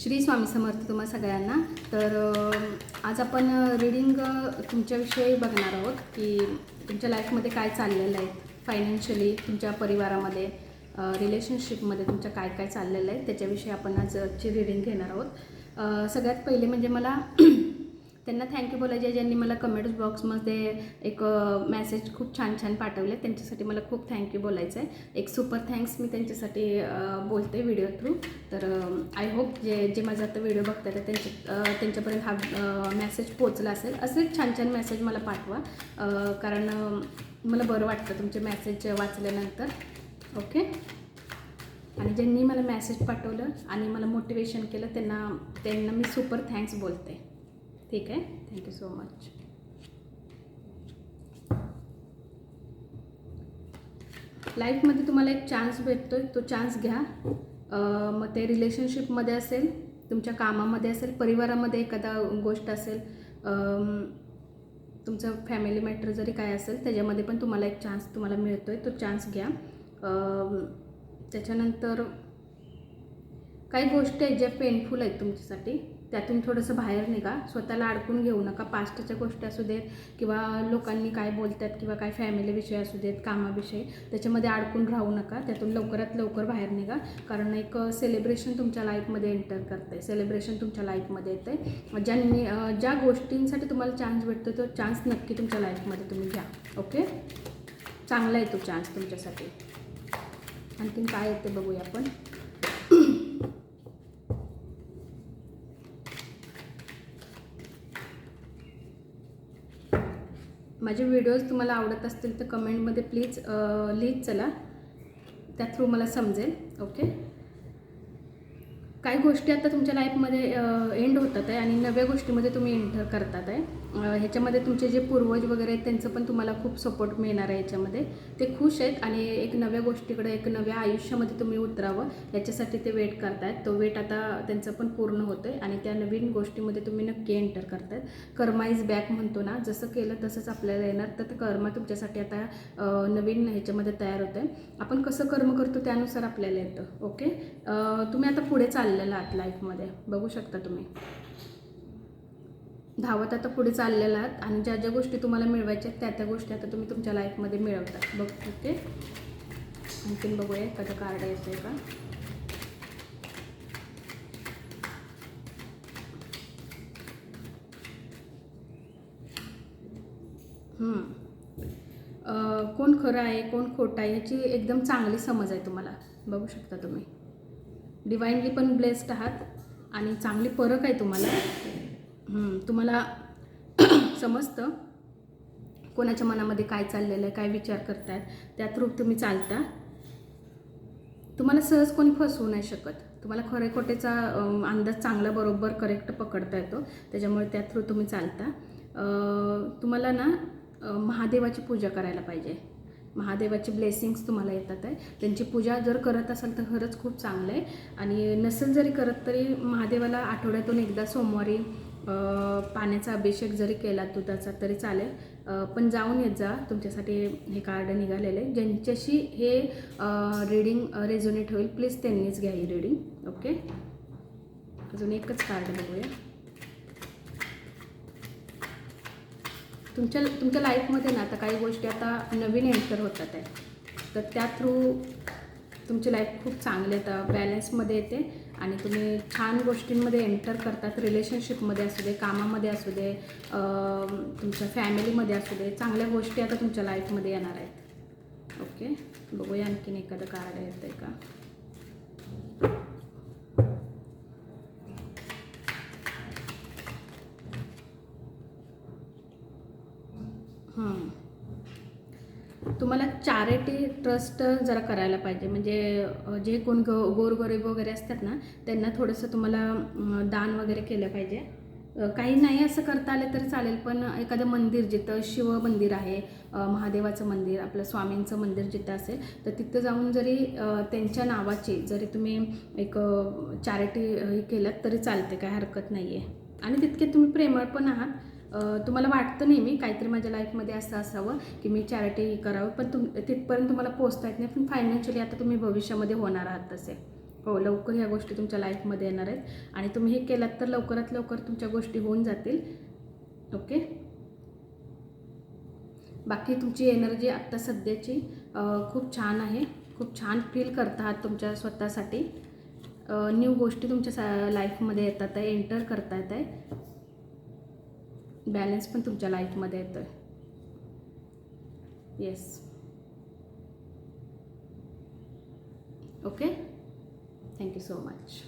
श्री स्वामी समर्थ तुम्हा सगळ्यांना. तर आज आपण रीडिंग तुमच्याविषयी बघणार आहोत की तुमच्या लाईफमध्ये काय चाललेलं आहे फायनान्शियली तुमच्या परिवारामध्ये रिलेशनशिपमध्ये तुमच्या काय काय चाललेलं आहे त्याच्याविषयी आपण आजची रीडिंग घेणार आहोत. सगळ्यात पहिले म्हणजे मला त्यांना थँक्यू बोलायचे. ज्यांनी मला कमेंट्स बॉक्समध्ये एक मेसेज खूप छान छान पाठवले त्यांच्यासाठी मला खूप थँक्यू बोलायचं आहे एक सुपर थँक्स मी त्यांच्यासाठी बोलते व्हिडिओ थ्रू तर आय होप जे जे माझा आता व्हिडिओ बघतात आहे त्यांच्या त्यांच्यापर्यंत हा मेसेज पोचला असेल. असेच छान छान मेसेज मला पाठवा. कारण मला बरं वाटतं तुमचे मेसेज वाचल्यानंतर. ओके आणि ज्यांनी मला मेसेज पाठवलं आणि मला मोटिवेशन केलं त्यांना त्यांना मी सुपर थँक्स बोलते. ठीक आहे. थँक्यू सो मच लाईफमध्ये तुम्हाला एक चान्स भेटतो तो चान्स घ्या. मग ते रिलेशनशिपमध्ये असेल तुमच्या कामामध्ये असेल परिवारामध्ये एखादा गोष्ट असेल तुमचं फॅमिली मॅटर जरी काय असेल त्याच्यामध्ये पण तुम्हाला एक चान्स तुम्हाला मिळतो आहे तो चान्स घ्या. त्याच्यानंतर काही गोष्टी आहेत ज्या पेनफुल आहेत तुमच्यासाठी. त्यातून थोडंसं बाहेर निघा. स्वतःला अडकून घेऊ नका. पास्टच्या गोष्टी असू देत किंवा लोकांनी काय बोलतात किंवा काय फॅमिली विषय असू देत कामाविषयी त्याच्यामध्ये अडकून राहू नका. त्यातून लवकरात लवकर बाहेर निघा. कारण एक सेलिब्रेशन तुमच्या लाईफमध्ये एंटर करते सेलिब्रेशन तुमच्या लाईफमध्ये येते ज्यांनी ज्या गोष्टींसाठी तुम्हाला चान्स भेटतो तो चान्स नक्की तुमच्या लाईफमध्ये तुम्ही घ्या. ओके चांगला आहे तो चान्स तुमच्यासाठी. आणखीन काय येते बघूया आपण. माझे व्हिडिओज तुम्हाला आवडत असतील तर कमेंटमध्ये प्लीज लिहित चला. त्या थ्रू मला समजेल ओके? काही गोष्टी आता तुमच्या लाईफमध्ये एंड होतात आहे आणि नव्या गोष्टीमध्ये तुम्ही एंटर करतात आहे. ह्याच्यामध्ये तुमचे जे पूर्वज वगैरे आहेत त्यांचं पण तुम्हाला खूप सपोर्ट मिळणार आहे याच्यामध्ये ते खुश आहेत आणि एक नव्या गोष्टीकडे एक नव्या आयुष्यामध्ये तुम्ही उतरावं याच्यासाठी ते वेट करतायत. तो वेट आता त्यांचं पण पूर्ण होतं आहे आणि त्या नवीन गोष्टीमध्ये तुम्ही नक्की एंटर करतायत. कर्मा इज बॅक म्हणतो ना जसं केलं तसंच आपल्याला येणार. तर कर्मा तुमच्यासाठी आता नवीन ह्याच्यामध्ये तयार होतं आहे आपण कसं कर्म करतो त्यानुसार आपल्याला येतं ओके तुम्ही आता पुढे चाललेला आहात लाईफमध्ये बघू शकता तुम्ही. धावत आता पुढे चाललेला आहात आणि ज्या ज्या गोष्टी तुम्हाला मिळवायच्या आहेत त्या त्या गोष्टी आता तुम्ही तुमच्या लाईफमध्ये मिळवता. बघ ओके? आणखीन बघूया एखादं कार्ड यायचं आहे का? हम्म. कोण खरं आहे कोण खोटं आहे याची एकदम चांगली समज आहे तुम्हाला. बघू शकता तुम्ही. डिवाईनली पण ब्लेस्ड आहात. आणि चांगली परख आहे तुम्हाला. तुम्हाला समजतं कोणाच्या मनामध्ये काय चाललेलं आहे काय विचार करतायत. त्या थ्रू तुम्ही चालता. तुम्हाला सहज कोणी फसवू नाही शकत. तुम्हाला खरे खोटेचा अंदाज चांगला बरोबर करेक्ट पकडता येतो. त्याच्यामुळे त्या थ्रू तुम्ही चालता. तुम्हाला ना महादेवाची पूजा करायला पाहिजे. महादेवाचे ब्लेसिंग्स तुम्हाला येतात आहे. त्यांची पूजा जर करत असाल तर खरंच खूप चांगलं आहे. आणि नसेल जरी करत तरी महादेवाला आठवड्यातून एकदा सोमवारी पाण्याचा अभिषेक जरी केला दुधाचा तरी चालेल. पण जाऊन येत जा. तुमच्यासाठी हे कार्ड निघालेले आहे. ज्यांच्याशी हे रीडिंग रेझोनेट होईल प्लीज त्यांनीच घ्या ही रीडिंग ओके अजून एकच कार्ड बघूया. तुमच्या तुमच्या लाईफमध्ये ना आता काही गोष्टी आता नवीन एंटर होतात आहे. तर त्या थ्रू तुमची लाईफ खूप चांगली आता बॅलन्समध्ये येते आणि तुम्ही छान गोष्टींमध्ये एंटर करतात. रिलेशनशिपमध्ये असू दे कामामध्ये असू दे तुमच्या फॅमिलीमध्ये असू दे चांगल्या गोष्टी आता तुमच्या लाईफमध्ये येणार आहेत. ओके बघूया आणखीन एखादं कार्ड येतं आहे का हं. तुम्हाला चॅरिटी ट्रस्ट जरा करायला पाहिजे. म्हणजे जे कोण ग गोरगरीब वगैरे असतात ना त्यांना थोडंसं तुम्हाला दान वगैरे केलं पाहिजे. काही नाही असं करता आलं तर चालेल पण एखादं मंदिर जिथं शिव मंदिर आहे महादेवाचं मंदिर आपलं स्वामींचं मंदिर जिथं असेल तर तिथं जाऊन जरी त्यांच्या नावाची जरी तुम्ही एक चॅरिटी हे केलं तरी चालते काय हरकत नाही आहे आणि तितके तुम्ही प्रेमळ पण आहात तुम्हाला वाटतं नेहमी काहीतरी माझ्या लाईफमध्ये असं असावं की मी चॅरिटी करावं पण तुम तिथपर्यंत तुम्हाला पोचता येत नाही. पण फायनान्शियली आता तुम्ही भविष्यामध्ये होणार आहात तसे. हो लवकर ह्या गोष्टी तुमच्या लाईफमध्ये येणार आहेत. आणि तुम्ही हे केलात तर लवकरात लवकर तुमच्या गोष्टी होऊन जातील. ओके? बाकी तुमची एनर्जी आत्ता सध्याची खूप छान आहे. खूप छान फील करता आहात तुमच्या स्वतःसाठी. न्यू गोष्टी तुमच्या सा लाईफमध्ये येतात आहे एंटर करता येत आहे. बॅलन्स पण तुमच्या लाईफमध्ये येतो आहे yes okay thank you so much